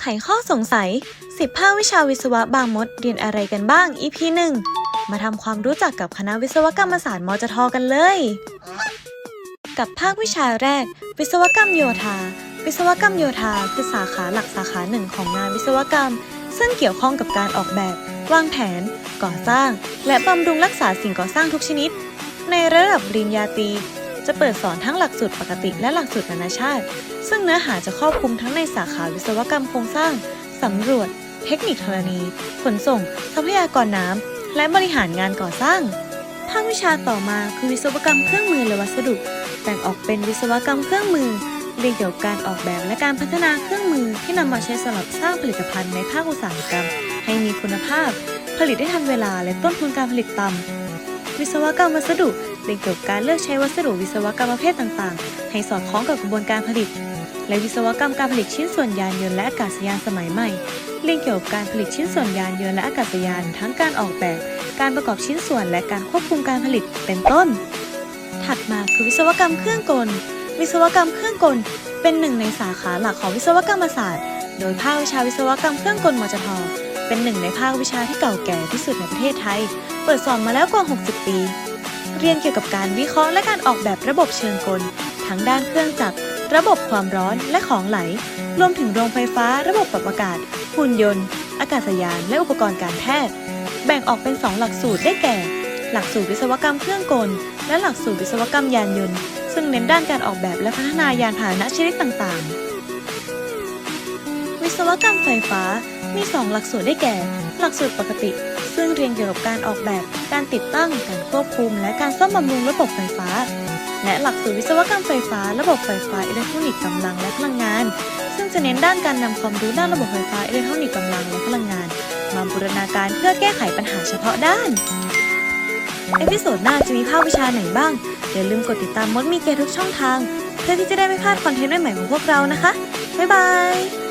ไขข้อสงสัย10ภาควิชาวิศวะบางมดเรียนอะไรกันบ้าง EP 1 มาทำความรู้จักกับคณะวิศวกรรมศาสตร์มจทกันเลย กับภาควิชาแรก วิศวกรรมโยธา วิศวกรรมโยธาคือสาขาหลักสาขาหนึ่งของงานวิศวกรรม ซึ่งเกี่ยวข้องกับการออกแบบ วางแผน ก่อสร้าง และบำรุงรักษาสิ่งก่อสร้างทุกชนิด ในระดับปริญญาตรี จะเปิดสอนทั้งหลักสูตรปกติและหลักสูตรนานาชาติ ซึ่งเนื้อหาจะครอบคลุมทั้งในสาขาวิศวกรรมโครงสร้าง สำรวจ เทคนิคธรณีขนส่ง ทรัพยากรน้ำ และบริหารงานก่อสร้างภาควิชาต่อมาคือวิศวกรรมเครื่องมือและวัสดุ แบ่งออกเป็นวิศวกรรมเครื่องมือเรียนเกี่ยวกับการออกแบบและการพัฒนาเครื่องมือที่นำมาใช้สำหรับสร้างผลิตภัณฑ์ในภาคอุตสาหกรรม ให้มีคุณภาพ ผลิตได้ทันเวลาและต้นทุนการผลิตต่ำวิศวกรรมวัสดุ เรียนเกี่ยวกับการเลือกใช้วัสดุวิศวกรรมประเภทต่างๆ ให้สอดคล้องกับกระบวนการผลิต และวิศวกรรมการผลิตชิ้นส่วนยานยนต์และอากาศยานสมัยใหม่ เรียนเกี่ยวกับการผลิตชิ้นส่วนยานยนต์และอากาศยาน ทั้งการออกแบบ การประกอบชิ้นส่วนและการควบคุมการผลิตเป็นต้น ถัดมาคือวิศวกรรมเครื่องกล วิศวกรรมเครื่องกล เป็นหนึ่งในสาขาหลักของวิศวกรรมศาสตร์ โดยภาควิชาวิศวกรรมเครื่องกลมจทเป็นหนึ่งในภาควิชาที่เก่าแก่ที่สุดในประเทศไทย เปิดสอนมาแล้วกว่า 60 ปี เรียนเกี่ยวกับการวิเคราะห์และการออกแบบระบบเชิงกล ทั้งด้านเครื่องจักร ระบบความร้อนและของไหล รวมถึงโรงไฟฟ้า ระบบปรับอากาศ หุ่นยนต์ อากาศยาน และอุปกรณ์การแพทย์ แบ่งออกเป็น 2 หลักสูตรได้แก่ หลักสูตรวิศวกรรมเครื่องกล และหลักสูตรวิศวกรรมยานยนต์ ซึ่งเน้นด้านการออกแบบและพัฒนายานพาหนะชนิดต่างๆวิศวกรรมไฟฟ้า มี 2 หลักสูตรได้แก่ หลักสูตรปกติ ซึ่งเรียนเกี่ยวกับการออกแบบ การติดตั้ง การควบคุม และการซ่อมบำรุงระบบไฟฟ้า และหลักสูตรวิศวกรรมไฟฟ้า ระบบไฟฟ้าอิเล็กทรอนิกส์กำลังและพลังงาน ซึ่งจะเน้นด้านการนำความรู้ด้านระบบไฟฟ้าอิเล็กทรอนิกส์กำลังและพลังงาน มาบูรณาการเพื่อแก้ไขปัญหาเฉพาะด้าน เอพิโซดหน้าจะมีภาควิชาไหนบ้าง อย่าลืมกดติดตามมดมีเกทุกช่องทาง เพื่อที่จะได้ไม่พลาดคอนเทนต์ใหม่ๆของพวกเรานะคะ บ๊ายบาย